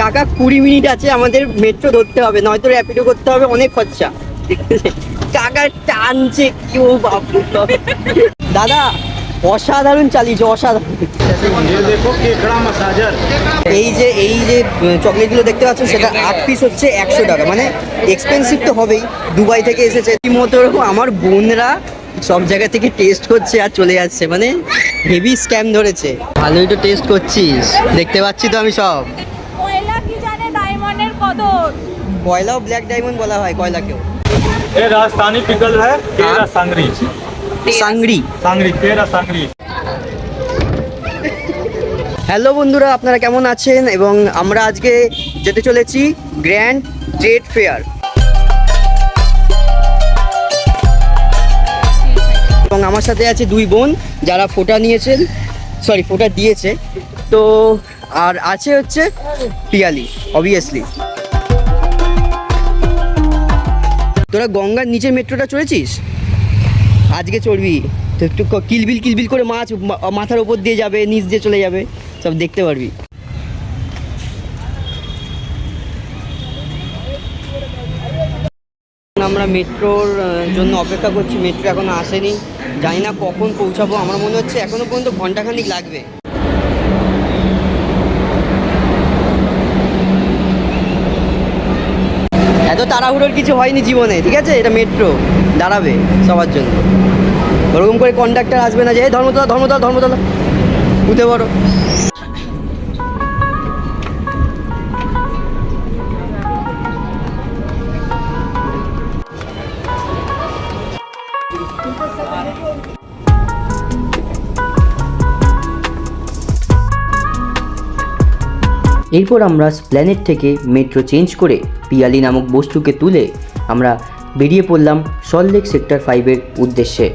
কাকা কুড়ি মিনিট আছে আমাদের মেট্রো ধরতে হবে নয়তো র্যাপিডো করতে হবে অনেক খরচা। কাকা টানছে কেউ বাবু দাদা অসাধারণ চালিয়েছে অসাধারণ। এই যে এই যে চকলেটগুলো দেখতে পাচ্ছ সেটা আট পিস হচ্ছে একশো টাকা মানে এক্সপেন্সিভ তো হবেই দুবাই থেকে এসেছে। মতো আমার বোনরা সব জায়গা থেকে টেস্ট করছে আর চলে যাচ্ছে মানে হেভি স্ক্যাম ধরেছে। ভালোই তো টেস্ট করছিস দেখতে পাচ্ছি তো আমি সব। কয়লা ব্ল্যাক ডায়মন্ড বলা হয় কয়লাকেও। পিকল হ্যাঁ, হ্যাঁ? সাংরি? সাংরি। সাংরি সাংরি? হ্যালো বন্ধুরা আপনারা কেমন আছেন? এবং আমরা আজকে যেতে চলেছি গ্র্যান্ড ট্রেড ফেয়ার। এবং আমার সাথে আছে দুই বোন যারা ফোটা নিয়েছেন সরি ফোটা দিয়েছে। তো আর আছে হচ্ছে পিয়ালি অবভিয়াসলি তোরা গঙ্গার নিচে মেট্রোটা চড়েছিস? আজকে চড়বি। তো একটু কিলবিল কিলবিল করে মাছ মাথার উপর দিয়ে যাবে, নিচ দিয়ে চলে যাবে, সব দেখতে পারবি। আমরা মেট্রোর জন্য অপেক্ষা করছি। মেট্রো এখনও আসেনি। জানি না কখন পৌঁছাবো। আমার মনে হচ্ছে এখনও পর্যন্ত ঘন্টাখানিক লাগবে। এত তাড়াহুড়োর কিছু হয়নি জীবনে, ঠিক আছে? এটা মেট্রো দাঁড়াবে সবার জন্য। ওরকম করে কন্ডাক্টার আসবে না যে, "এই ধর্মতলা ধর্মতলা ধর্মতলা, উঠে বড় এরপর আমরা স্প্ল্যানেট থেকে মেট্রো চেঞ্জ করে পিয়ালি নামক বস্তুকে তুলে আমরা বেরিয়ে পড়লাম সল্টলেক সেক্টর ফাইভের উদ্দেশ্যে।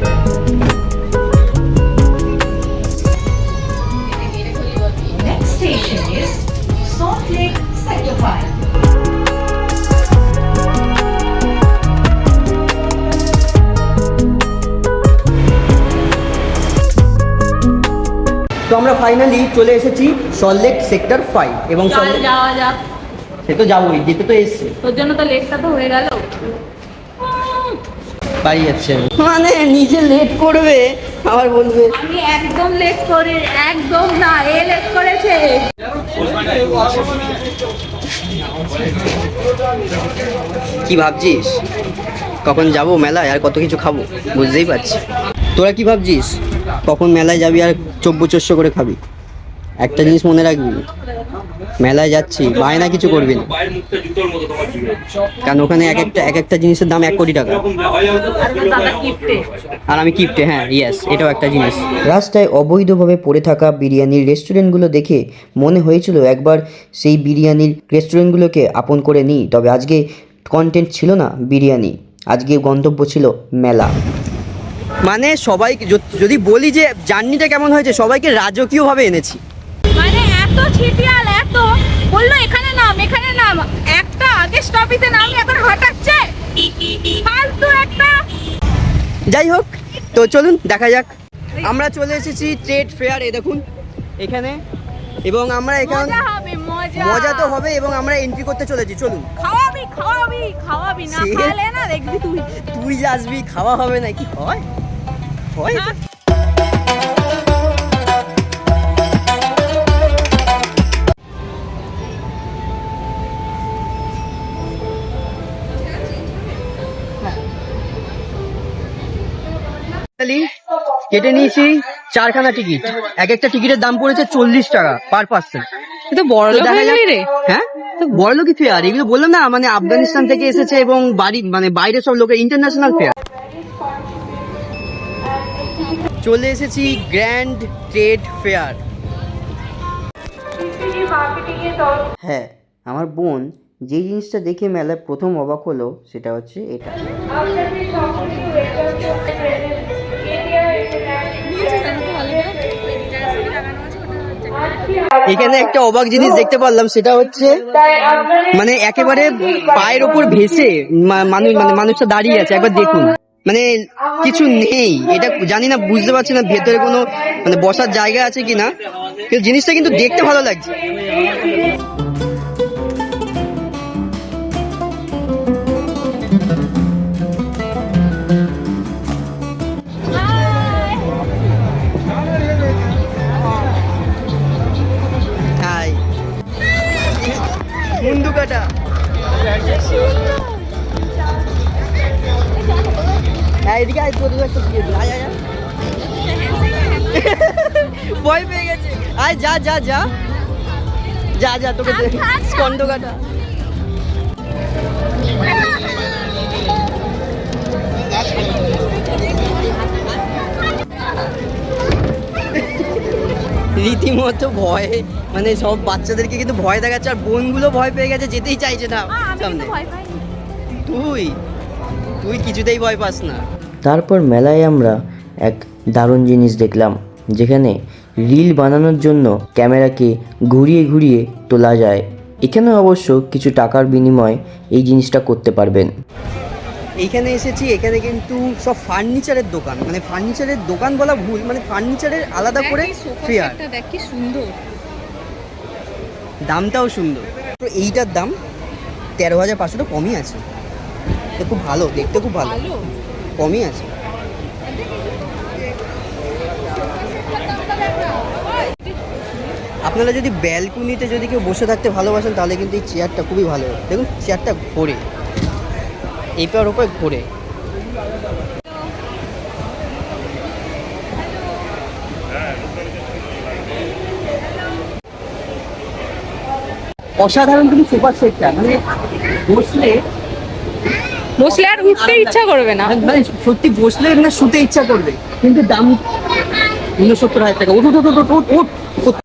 আমরা ফাইনালি চলে এসেছি সল্টলেক সেক্টর ফাইভ এবং যাওয়া যাক। সে তো যাবোই যেতে তো এসছে। তোর জন্য তো লেটটা তো হয়ে গেল। বাড়ি যাচ্ছে মানে নিজে লেট করবে আবার বলবে। আমি একদম লেট করে একদম না এ লেট করেছে। কি ভাবছিস? কখন যাব মেলায়? আর কত কিছু খাব? বুঝতেই পারছি। তোরা কি ভাবছিস? কখন মেলায় যাবি আর চব্বু চস্য করে খাবি? একটা জিনিস মনে রাখবি, মেলায় যাচ্ছি, বায়না কিছু করবি না। কারণ ওখানে এক একটা এক একটা জিনিসের দাম এক কোটি টাকা। আর আমি কিপটে হ্যাঁ ইয়েস এটাও একটা জিনিস। রাস্তায় অবৈধভাবে পড়ে থাকা বিরিয়ানির রেস্টুরেন্টগুলো দেখে মনে হয়েছিল একবার সেই বিরিয়ানির রেস্টুরেন্টগুলোকে আপন করে নিই, তবে আজকে কন্টেন্ট ছিল না বিরিয়ানি। আজকে গন্তব্য ছিল মেলা। মানে সবাই যদি বলি যে জার্নিটা কেমন হয়েছে সবাইকে রাজকীয়ভাবে এনেছি। মানে এত ছিটিয়াল এত। বলল এখানে নাম এখানে নাম। একটা আগে স্টপিতে নাম এখন হটাচ্ছে। ফালতু একটা যাই হোক তো চলুন দেখা যাক। আমরা চলে এসেছি ট্রেড ফেয়ার এ দেখুন এখানে। এবং আমরা এখান মজা তো হবে এবং আমরা এন্ট্রি করতে চলেছি চলুন। খাওয়াবি খাওয়াবি খাওয়াবি। না খাওয়ালে না দেখবি তুই। তুই আসবি খাওয়া হবে না কি হয়। হয়। হ্যাঁ। কেটে নিয়েছি চারখানা টিকিট এক একটা টিকিটের দাম পড়েছে চল্লিশ টাকা পার পার্সন কিন্তু বড় লোক হয়ে গেলি রে। হ্যাঁ? বড় লোকই ফেয়ার এগুলো বললাম না মানে আফগানিস্তান থেকে এসেছে এবং বাড়ি মানে বাইরে সব লোকের ইন্টারন্যাশনাল ফেয়ার চলে এসেছি গ্র্যান্ড ট্রেড ফেয়ার হ্যাঁ আমার বোন যে জিনিসটা দেখে মেলায় প্রথম অবাক হলো সেটা হচ্ছে এটা। এখানে একটা অবাক জিনিস দেখতে পারলাম সেটা হচ্ছে মানে একেবারে পায়ের ওপর ভেসে মানুষ মানে মানুষটা দাঁড়িয়ে আছে একবার দেখুন। মানে কিছু নেই। এটা জানি না, বুঝতে পারছি না ভেতরে কোনো মানে বসার জায়গা আছে কিনা। কিন্তু জিনিসটা কিন্তু দেখতে ভালো লাগছে। এদিকে আয় তোর একটা দিয়ে দিই। আয় আয় আয়। ভয় পেয়ে গেছে আয় যা যা যা যা যা তোকে। স্কন্দ কাটা রীতিমতো ভয়ে মানে সব বাচ্চাদেরকে কিন্তু ভয় দেখাচ্ছে আর বোনগুলো ভয় পেয়ে গেছে যেতেই চাইছে না সামনে তুই তুই কিছুতেই ভয় পাস না তারপর মেলায় আমরা এক দারুণ জিনিস দেখলাম যেখানে রিল বানানোর জন্য ক্যামেরাকে ঘুরিয়ে ঘুরিয়ে তোলা যায়। এখানে অবশ্য কিছু টাকার বিনিময়ে এই জিনিসটা করতে পারবেন। এইখানে এসেছি এখানে কিন্তু সব ফার্নিচারের দোকান। মানে ফার্নিচারের দোকান বলা ভুল মানে ফার্নিচারের আলাদা করে ফেয়ার দেখ কি সুন্দর। দামটাও সুন্দর। তো এইটার দাম তেরো হাজার পাঁচশোটা কমই আছে। তো খুব ভালো দেখতে খুব ভালো। ভালো। কমই আছে। আপনারা যদি ব্যালকনিতে যদি কেউ বসে থাকতে ভালোবাসেন, তাহলে কিন্তু এই চেয়ারটা খুবই ভালো। দেখুন চেয়ারটা ঘোরে। এপার ওপর ঘোরে। অসাধারণ কিন্তু সুপার সেটটা মানে বসলে বসলে আর উঠতে ইচ্ছা করবে না। মানে সত্যি বসলে না শুতে ইচ্ছা করবে কিন্তু দাম উনসত্তর হাজার টাকা। ওঠ ওঠ ওঠ ওঠ ওঠ ওঠ।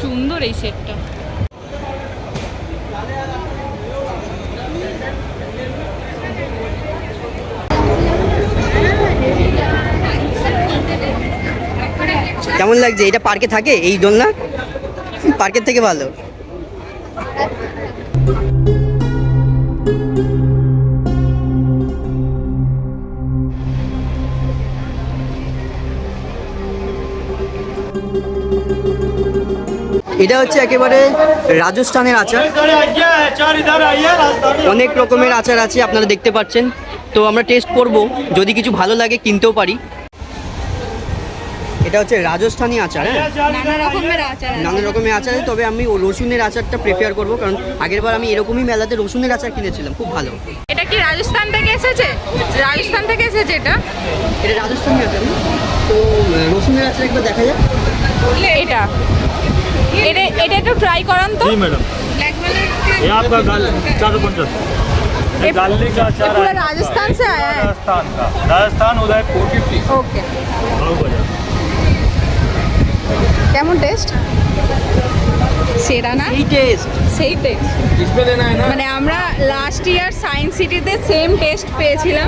সুন্দর এই সেটটা কেমন লাগছে? এটা পার্কে থাকে? এই দোলনা? পার্কের থেকে ভালো। এটা হচ্ছে একেবারে রাজস্থানের আচার। অনেক রকমের আচার আছে আপনারা দেখতে পাচ্ছেন। তো আমরা টেস্ট করব যদি কিছু ভালো লাগে কিনতেও পারি। এটা হচ্ছে রাজস্থানী আচার হ্যাঁ? নানা রকমের আচার তবে আমি রসুনের আচারটা প্রেফার করব কারণ আগের বার আমি এরকমই মেলাতে রসুনের আচার কিনেছিলাম খুব ভালো। এটা কি রাজস্থান থেকে এসেছে? রাজস্থান থেকে এসেছে এটা? এটা রাজস্থানী আচার হ্যাঁ? তো রসুনের আচার একবার দেখা যাক। এটা। এটা এটা একটু ট্রাই করান তো जी मैडम ये आपका गाल चार सौ पचास ये गार्लिक का अचार पूरा है राजस्थान से आया है राजस्थान का राजस्थान उदयपुर फिफ्टी ওকে बाजार কেমন টেস্ট সেরা না এই টেস্ট সেই টেস্ট इसमें लेना है ना মানে আমরা last year science city same taste পেয়েছিলাম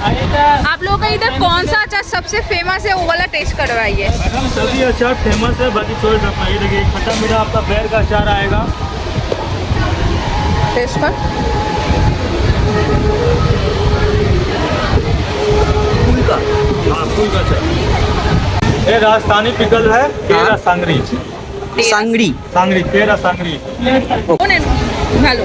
आप लोगों का इधर कौन सा अचार सबसे फ़ेमस है वो वाला टेस्ट करवाइए। सभी अचार फ़ेमस है बाकी छोड़ सकता है देखिए खट्टा मीठा आपका बैर का अचार आएगा। टेस्ट कर। हाँ, अच्छा। ये राजस्थानी पिकल है केरा हाँ। सांगरी। सांगरी। सांगरी केरा सांगरी। हेलो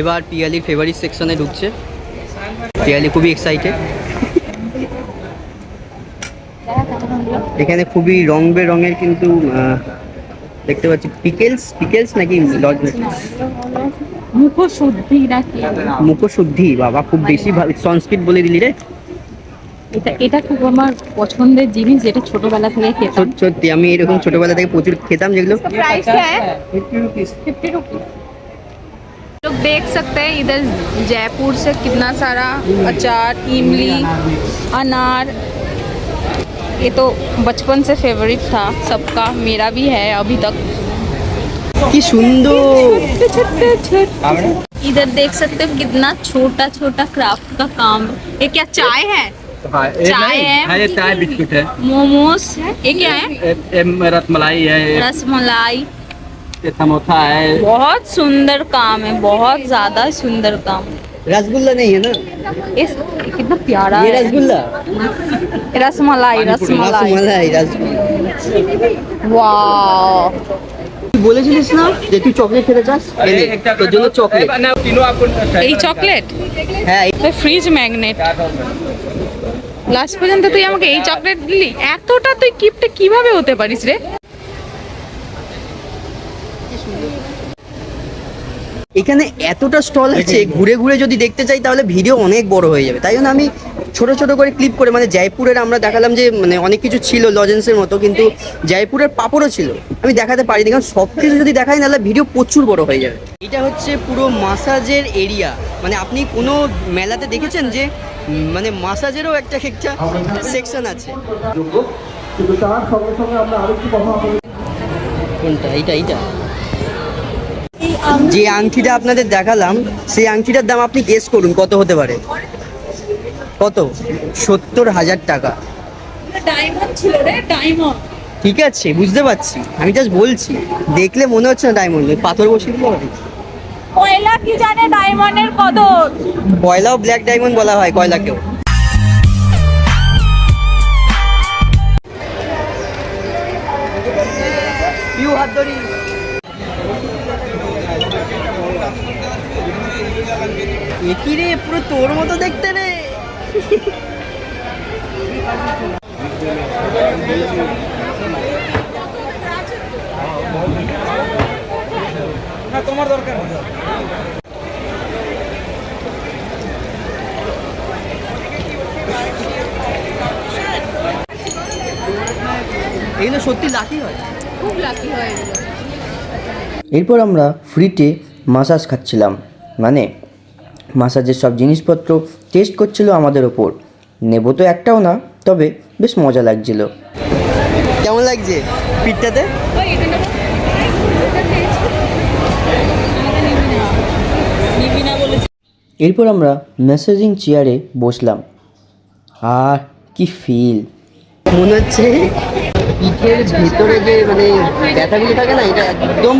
এবার পিয়ালির ফেভারিট সেকশনে ঢুকছে। পিয়ালি খুবই এক্সাইটেড এখানে খুবই রং বেরঙের কিন্তু দেখতে পাচ্ছি পিকেলস পিকেলস নাকি লজ মুখশুদ্ধি বাবা খুব বেশি সংস্কৃত বলে দিলি রে। এটা এটা খুব আমার পছন্দের জিনিস যেটা ছোটবেলা থেকে খেতাম। সত্যি আমি এরকম ছোটবেলা থেকে প্রচুর খেতাম যেগুলো। প্রাইস 50 রুপিস 50 রুপিস देख सकते हैं इधर जयपुर से कितना सारा अचार इमली अनार। ये तो बचपन से फेवरेट था सबका मेरा भी है अभी तक। कि इधर देख सकते हो कितना छोटा छोटा क्राफ्ट का काम। ये क्या चाय है? हाँ, चाय है हाँ, चाय बिस्कुट है। मोमोस ये क्या है? रसमलाई है रसमलाई। ये समोसा है बहुत सुंदर काम है बहुत ज्यादा सुंदर काम है रसगुल्ला नहीं है ना ये कितना प्यारा ये है रसगुल्ला रसमलाई रसमलाई রসমালাই রসগোল্লা वाओ তুই বলেছিলিস না যে তুই চকলেট খেতে চাস এই নে, তোর জন্য চকলেট ना, तीनों आपको এই চকলেট হ্যাঁ এই ফ্রিজ ম্যাগনেট লাস্ট পর্যন্ত তুই আমাকে এই চকলেট দিলি এতটা তুই কিপটা কিভাবে হতে পারিস রে এখানে এতটা স্টল আছে ঘুরে ঘুরে যদি দেখতে চাই তাহলে ভিডিও অনেক বড় হয়ে যাবে। তাই জন্য আমি ছোট ছোট করে ক্লিপ করে মানে জয়পুরের আমরা দেখালাম যে মানে অনেক কিছু ছিল লজেন্সের মতো কিন্তু জয়পুরের পাপড়ও ছিল। আমি দেখাতে পারি পারিনি কারণ সব কিছু যদি দেখাই তাহলে ভিডিও প্রচুর বড় হয়ে যাবে। এটা হচ্ছে পুরো মাসাজের এরিয়া মানে আপনি কোনো মেলাতে দেখেছেন যে মানে মাসাজেরও একটা একটা সেকশন আছে? কোনটা? এইটা এইটা? যে আংটিটা আপনাদের দেখালাম সেই আংটিটার দাম আপনি গেস করুন কত হতে পারে? কত? সত্তর হাজার টাকা। ঠিক আছে বুঝতে পারছি। আমি জাস্ট বলছি দেখলে মনে হচ্ছে না ডায়মন্ড পাথর বসিয়ে দিলে হবে? কয়লা কি জানে ডায়মন্ডের কদর? কয়লাও ব্ল্যাক ডায়মন্ড বলা হয় কয়লাকেও। এ কি রে পুরো তোর মতো দেখতে রে। এগুলো সত্যি লাকি হয়। খুব লাকি হয় এরপর আমরা ফ্রিতে মাসাজ খাচ্ছিলাম। মানে মাসাজের সব জিনিসপত্র টেস্ট করছিল আমাদের ওপর নেব তো একটাও না তবে বেশ মজা লাগছিল কেমন লাগছে পিঠটাতে। এরপর আমরা মেসেজিং চেয়ারে বসলাম আর কি ফিল মনে হচ্ছে পিঠের ভেতরে যে মানে ব্যথাগুলো থাকে না এটা একদম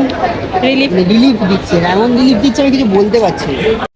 রিলিফ রিলিফ দিচ্ছে এমন রিলিফ দিচ্ছে আমি কিছু বলতে পারছি না।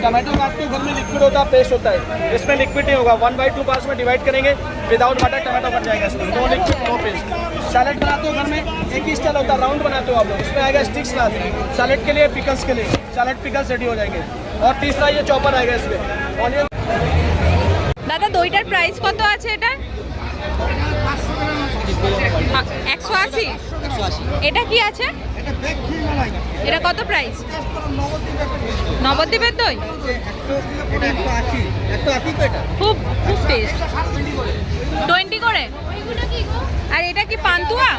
टमाटो काटते घर में लिक्विड होता है पेस्ट होता है इसमें लिक्विड नहीं होगा वन बाई टू पार्ट्स में डिवाइड करेंगे विदाउट वाटर टमाटो कट जाएगा इसमें no liquid no paste salad बनाते हो घर में एक ही स्टाइल होता है राउंड बनाते हो आप लोग इसमें आएगा स्टिक सलाद सैलेड के लिए पिकल्स के लिए सैलेड पिकल्स रेडी हो जाएंगे और तीसरा ये चॉपर आएगा इसमें ऑनियन দাদা দইটার প্রাইস কত আছে এটা একশো আশি এটা কি আছে এটা কত প্রাইস নবদ্বীপের দই? খুব খুব টেস্ট টোয়েন্টি করে? আর এটা কি পান্তুয়া?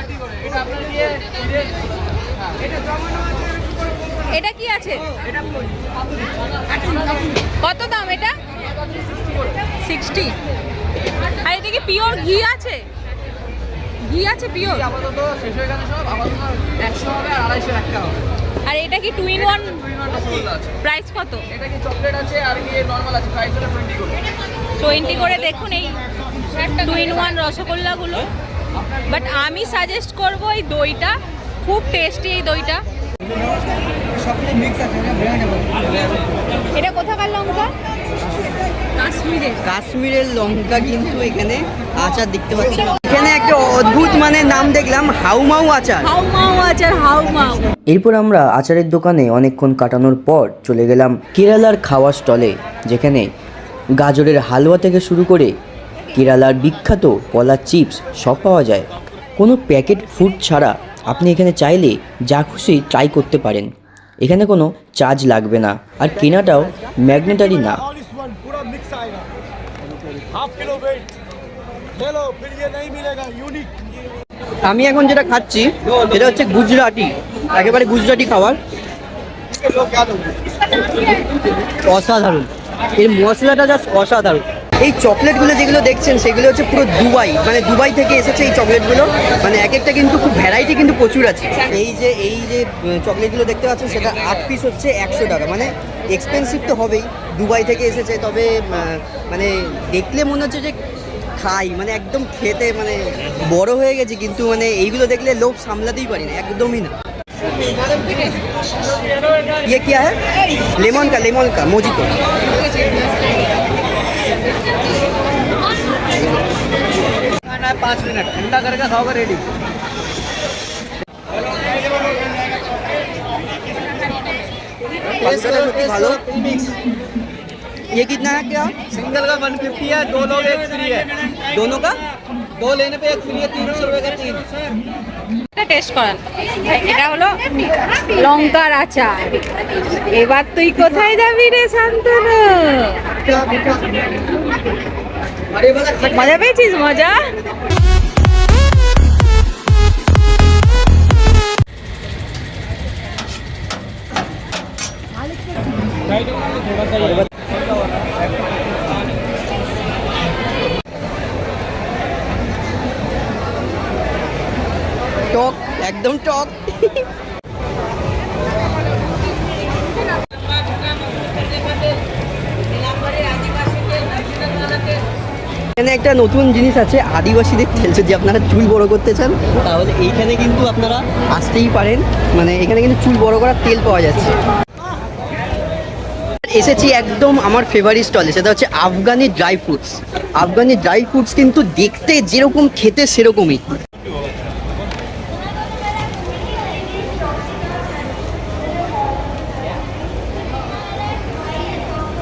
এটা কি আছে? কত দাম এটা? সিক্সটি। আর এটা কি পিওর ঘি আছে? ঘি আছে পিওর? আর এটা কি টু ইন ওয়ান প্রাইস কত? এটা কি চকলেট আছে আর কি নরমাল আছে? প্রাইস হলো 20 করে। 20 করে দেখুন এই টু ইন ওয়ান রসগোল্লাগুলো। বাট আমি সাজেস্ট করব এই দইটা। খুব টেস্টি এই দইটা। এটা কোথাকার লঙ্কা? কাশ্মীরের লঙ্কা কিন্তু এখানে আচার দেখতে পাচ্ছি। এখানে একটা অদ্ভুত মানে নাম দেখলাম হাউমাউ আচার। হাউ মাউ আচার হাউ মাউ। এরপর আমরা আচারের দোকানে অনেকক্ষণ কাটানোর পর চলে গেলাম কেরালার খাওয়ার স্টলে যেখানে গাজরের হালুয়া থেকে শুরু করে কেরালার বিখ্যাত কলা চিপস সব পাওয়া যায়। কোনো প্যাকেট ফুড ছাড়া আপনি এখানে চাইলে যা খুশি ট্রাই করতে পারেন। এখানে কোনো চার্জ লাগবে না আর কেনাটাও ম্যাগনেটারি না। ऑल इस वन पूरा मिक्स आएगा हाफ किलो वेट ले लो फिर ये नहीं मिलेगा यूनिक আমি এখন যেটা খাচ্ছি এটা হচ্ছে গুজরাটি একেবারে গুজরাটি খাবার অসাধারণ এর মশলাটা জাস্ট অসাধারণ এই চকলেটগুলো যেগুলো দেখছেন সেগুলো হচ্ছে পুরো দুবাই মানে দুবাই থেকে এসেছে এই চকলেটগুলো মানে এক একটা কিন্তু খুব ভ্যারাইটি কিন্তু প্রচুর আছে এই যে এই যে উম, চকলেটগুলো দেখতে পাচ্ছেন সেটা আট পিস হচ্ছে একশো টাকা মানে এক্সপেন্সিভ তো হবেই দুবাই থেকে এসেছে তবে আহ, মানে দেখলে মনে হচ্ছে যে খাই মানে একদম খেতে মানে বড় হয়ে গেছে কিন্তু মানে এইগুলো দেখলে লোভ সামলাতেই পারি না একদমই না ये क्या है लेमन का लेमन का मोजितो पाँच मिनट ठंडा करके खाओगे रेडी ভালো ये कितना है क्या सिंगल का वन फिफ्टी है दो लोग एक फ्री है दोनों का दो लेने पे एक फ्री है तीन सौ रुपए का तीन এটা টেস্ট করান এটা হলো লঙ্কার আচার এবার তুই কোথায় যাবি রে শান্তনু মজা পেয়েছিস মজা টক একদম টক এখানে একটা নতুন জিনিস আছে আদিবাসীদের তেল যদি আপনারা চুল বড় করতে চান তাহলে এইখানে কিন্তু আপনারা আসতেই পারেন মানে এখানে কিন্তু চুল বড় করার তেল পাওয়া যাচ্ছে এসেছি একদম আমার ফেভারিট স্টলে সেটা হচ্ছে Afghani dry fruits Afghani dry fruits কিন্তু দেখতে যেরকম খেতে সেরকমই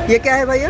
ये क्या है भैया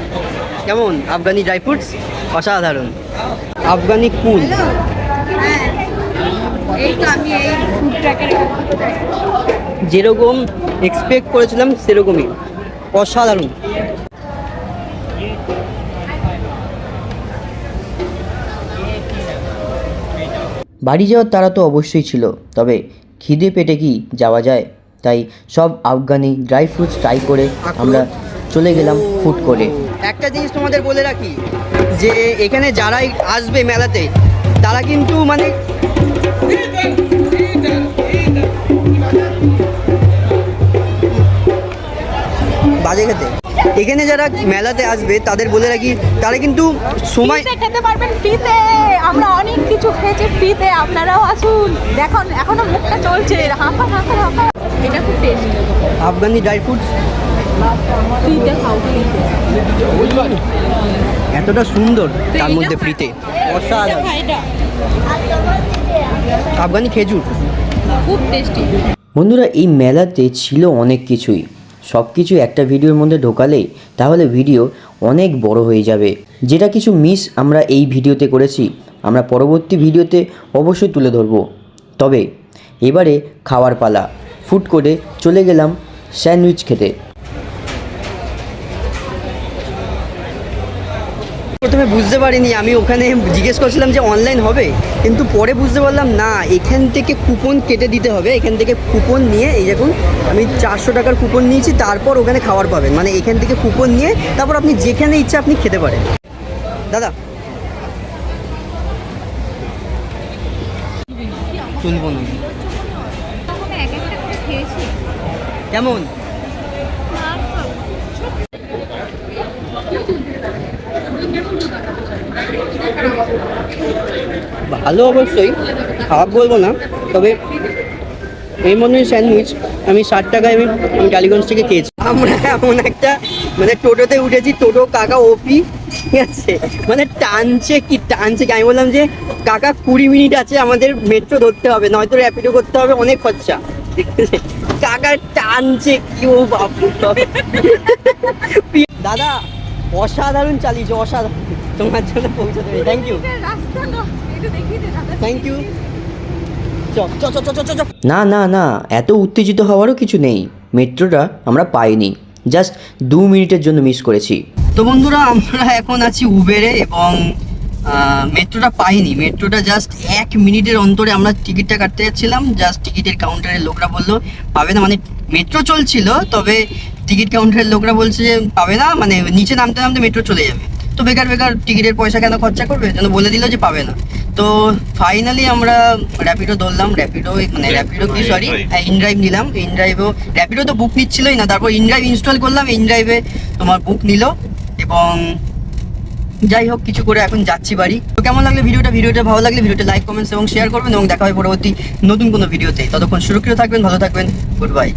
কেমন? আফগানি ড্রাই ফ্রুটস অসাধারণ। আফগানি কুল। যেরকম এক্সপেক্ট করেছিলাম সেরকমই। অসাধারণ। বাড়ি যাওয়ার তারা তো অবশ্যই ছিল তবে খিদে পেটে কি যাওয়া যায়? তাই সব আফগানি ড্রাই ফ্রুটস ট্রাই করে আমরা চলে গেলাম ফুড করে। একটা জিনিস তোমাদের বলে রাখি যে এখানে যারাই আসবে মেলাতে তারা কিন্তু মানে বাজে খেতে। এখানে যারা মেলাতে আসবে তাদের বলে রাখি তারা কিন্তু সময় খেতে পারবেন ফ্রিতে। আমরা অনেক কিছু খেয়েছি ফ্রিতে আপনারাও আসুন। দেখুন এখনও মুখটা চলছে। হাঁপা হাঁপা হাঁপা এটা খুব টেস্টি আফগানি ড্রাই ফ্রুটস। ফ্রিতে খাও ফ্রিতে। এতটা সুন্দর তার মধ্যে ফ্রিতে। অসাধারণ। আফগানি খেজুর। খুব টেস্টি বন্ধুরা এই মেলাতে ছিল অনেক কিছুই। সব কিছু একটা ভিডিওর মধ্যে ঢোকালে তাহলে ভিডিও অনেক বড় হয়ে যাবে। যেটা কিছু মিস আমরা এই ভিডিওতে করেছি আমরা পরবর্তী ভিডিওতে অবশ্যই তুলে ধরবো। তবে এবারে খাওয়ার পালা। ফুড কোর্টে চলে গেলাম স্যান্ডউইচ খেতে। প্রথমে বুঝতে পারিনি আমি ওখানে জিজ্ঞেস করছিলাম যে অনলাইন হবে কিন্তু পরে বুঝতে পারলাম না এখান থেকে কুপন কেটে দিতে হবে এখান থেকে কুপন নিয়ে এই দেখুন আমি চারশো টাকার কুপন নিয়েছি তারপর ওখানে খাবার পাবেন মানে এখান থেকে কুপন নিয়ে তারপর আপনি যেখানে ইচ্ছা আপনি খেতে পারেন। দাদা। তুলব না। এক একটা করে খেয়েছি। কেমন? ভালো অবশ্যই, খারাপ বলব না, তবে এই মনে স্যান্ডউইচ আমি ষাট টাকায় আমি টালিগঞ্জ থেকে খেয়েছি। আমরা এমন একটা মানে টোটোতে উঠেছি, টোটো কাকা ওপি, ঠিক আছে? মানে টানছে কি টানছে কি? আমি বললাম যে, কাকা, কুড়ি মিনিট আছে, আমাদের মেট্রো ধরতে হবে, নয়তো র্যাপিডো করতে হবে, অনেক খরচা? কাকা টানছে কি, ও বাবু দাদা, অসাধারণ চালিয়েছে, অসাধারণ। তোমার জন্য পৌঁছে দেবে। থ্যাংক ইউ থ্যাংক ইউ না না না এত উত্তেজিত হওয়ারও কিছু নেই। মেট্রোটা আমরা পাইনি। জাস্ট দু মিনিটের জন্য মিস করেছি। তো বন্ধুরা আমরা এখন আছি উবেরে এবং আহ, মেট্রোটা পাইনি। মেট্রোটা জাস্ট এক মিনিটের অন্তরে আমরা টিকিটটা কাটতে যাচ্ছিলাম। জাস্ট টিকিটের কাউন্টারের লোকরা বলল পাবে না। মানে মেট্রো চলছিল তবে টিকিট কাউন্টারের লোকরা বলছে যে পাবে না। মানে নিচে নামতে নামতে মেট্রো চলে যাবে। তো বেকার বেকার টিকিটের পয়সা কেন খরচা করবে? যেন বলে দিল যে পাবে না? তো ফাইনালি আমরা র্যাপিডো ধরলাম র্যাপিডো মানে র্যাপিডো কি? সরি ইনড্রাইভ নিলাম। ইনড্রাইভও র্যাপিডো তো বুক নিচ্ছিলই না তারপর ইনড্রাইভ ইনস্টল করলাম ইনড্রাইভে তোমার বুক নিল এবং যাই হোক কিছু করে এখন যাচ্ছি বাড়ি। তো কেমন লাগলে ভিডিওটা? ভিডিওটা ভালো লাগলে ভিডিওটা লাইক কমেন্টস এবং শেয়ার করবেন এবং দেখা হয় পরবর্তী নতুন কোনো ভিডিওতে। ততক্ষণ সুরক্ষিত থাকবেন ভালো থাকবেন গুড বাই